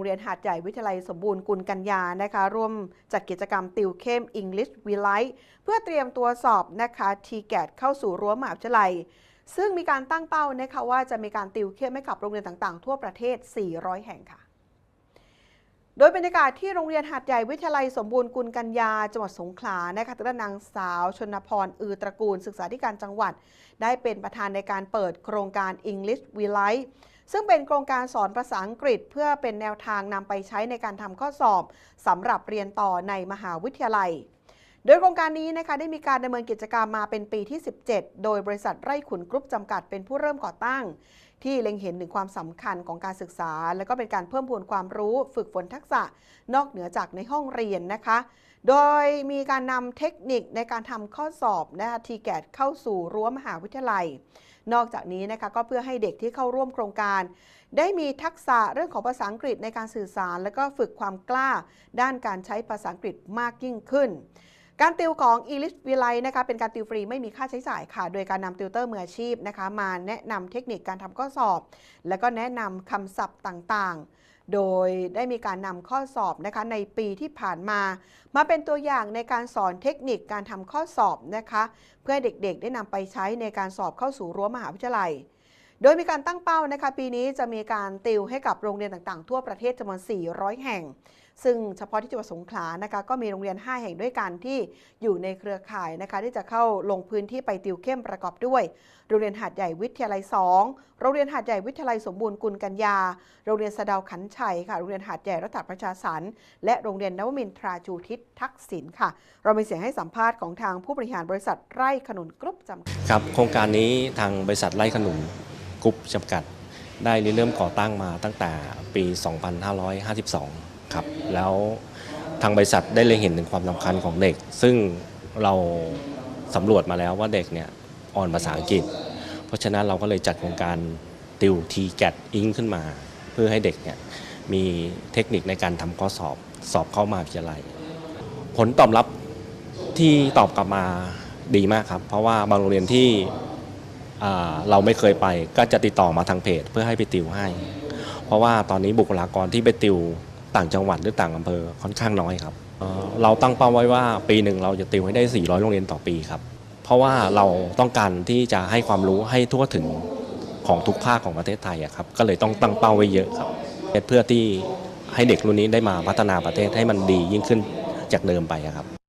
รงเรียนหาดใหญ่วิทยาลัยสมบูรณ์กุลกัญญานะคะ ร่วมจัดกิจกรรมติวเข้ม English v l i เพื่อเตรียมตัวสอบนะคะ t g a t เข้าสู่รั้วมหาวิทยาลัย ซึ่งมีการตั้งเป้านะคะว่าจะมีการติวเข้มให้กับโรงเรียนต่างๆ ทั่วประเทศ 400 แห่งค่ะโดยบรรยากาศที่โรงเรียนหาดใหญ่วิทยาลัยสมบูรณ์กุลกัญญาจังหวัดสงขลานะคะทางด้านนางสาว ชนพร อือตระกูล ศึกษาธิการจังหวัด ได้เป็นประธานในการเปิดโครงการ English v l i ซึ่งเป็นโครงการสอนภาษาอังกฤษ เพื่อเป็นแนวทางนำไปใช้ในการทำข้อสอบสำหรับเรียนต่อในมหาวิทยาลัย โดยโครงการนี้นะคะได้มีการดำเนินกิจกรรมมาเป็นปีที่ 17 โดยบริษัทไร่ขุนกรุ๊ปจำกัดเป็นผู้เริ่มก่อตั้ง ที่เล็งเห็นถึงความสำคัญของการศึกษา และก็เป็นการเพิ่มพูนความรู้ฝึกฝนทักษะ นอกเหนือจากในห้องเรียนนะคะโดยมีการนำเทคนิคในการทำข้อสอบนะคะทีแกดเข้าสู่รั้วมหาวิทยาลัย นอกจากนี้นะคะก็เพื่อให้เด็กที่เข้าร่วมโครงการ ได้มีทักษะเรื่องของภาษาอังกฤษในการสื่อสาร และก็ฝึกความกล้า ด้านการใช้ภาษาอังกฤษมากยิ่งขึ้น การติวของ e l i s วิไลนะคะเป็นการติวฟรีไม่มีค่าใช้จ่ายค่ะ โดยการนำติวเตอร์มืออาชีพนะคะมาแนะนำเทคนิคการทำข้อสอบ และก็แนะนำคำศัพท์ต่างๆ โดยได้มีการนำข้อสอบนะคะในปีที่ผ่านมา มาเป็นตัวอย่างในการสอนเทคนิคการทำข้อสอบนะคะ เพื่อเด็กๆ ได้นำไปใช้ในการสอบเข้าสู่รั้วมหาวิทยาลัย โดยมีการตั้งเป้านะคะ ปีนี้จะมีการติวให้กับโรงเรียนต่างๆ ทั่วประเทศจำนวน 400 แห่ง ซึ่งเฉพาะที่จังหวัดสงขลานะคะก็มีโรงเรียน 5 แห่งด้วยกันที่อยู่ในเครือข่ายนะคะที่จะเข้าลงพื้นที่ไปติวเข้มประกอบด้วย โรงเรียนหาดใหญ่วิทยาลัย 2 โรงเรียนหาดใหญ่วิทยาลัยสมบูรณ์กุลกัญญา โรงเรียนสดาวขันชัยค่ะ โรงเรียนหาดใหญ่รัฐประชาสรรค์และโรงเรียนนวมินทราจูทิศทักษิณค่ะ เรามีเสียงให้สัมภาษณ์ของทางผู้บริหารบริษัทไร่ขนุนกรุ๊ปจำกัดครับโครงการนี้ทางบริษัทไร่ขนุนกรุ๊ปจำกัด ได้เริ่มก่อตั้งมาตั้งแต่ปี 2552 ครับแล้วทางบริษัทได้เล็งเห็นถึงความสำคัญของเด็ก ซึ่งเราสำรวจมาแล้วว่าเด็กเนี่ยอ่อนภาษาอังกฤษ เพราะฉะนั้นเราก็เลยจัดโครงการติวทีแกดอิงขึ้นมา เพื่อให้เด็กเนี่ยมีเทคนิคในการทำข้อสอบสอบเข้ามหาวิทยาลัย ผลตอบรับที่ตอบกลับมาดีมากครับ เพราะว่าบางโรงเรียนที่เราไม่เคยไปก็จะติดต่อมาทางเพจ เพื่อให้ไปติวให้ เพราะว่าตอนนี้บุคลากรที่ไปติว ต่างจังหวัดหรือต่างอำเภอค่อนข้างน้อยครับเราตั้งเป้าไว้ว่าปีหนึ่งเราจะติวให้ได้ 400 โรงเรียนต่อปีครับ เพราะว่าเราต้องการที่จะให้ความรู้ให้ทั่วถึงของทุกภาคของประเทศไทยครับก็เลยต้องตั้งเป้าไว้เยอะครับเพื่อที่ให้เด็กรุ่นนี้ได้มาพัฒนาประเทศให้มันดียิ่งขึ้นจากเดิมไปครับ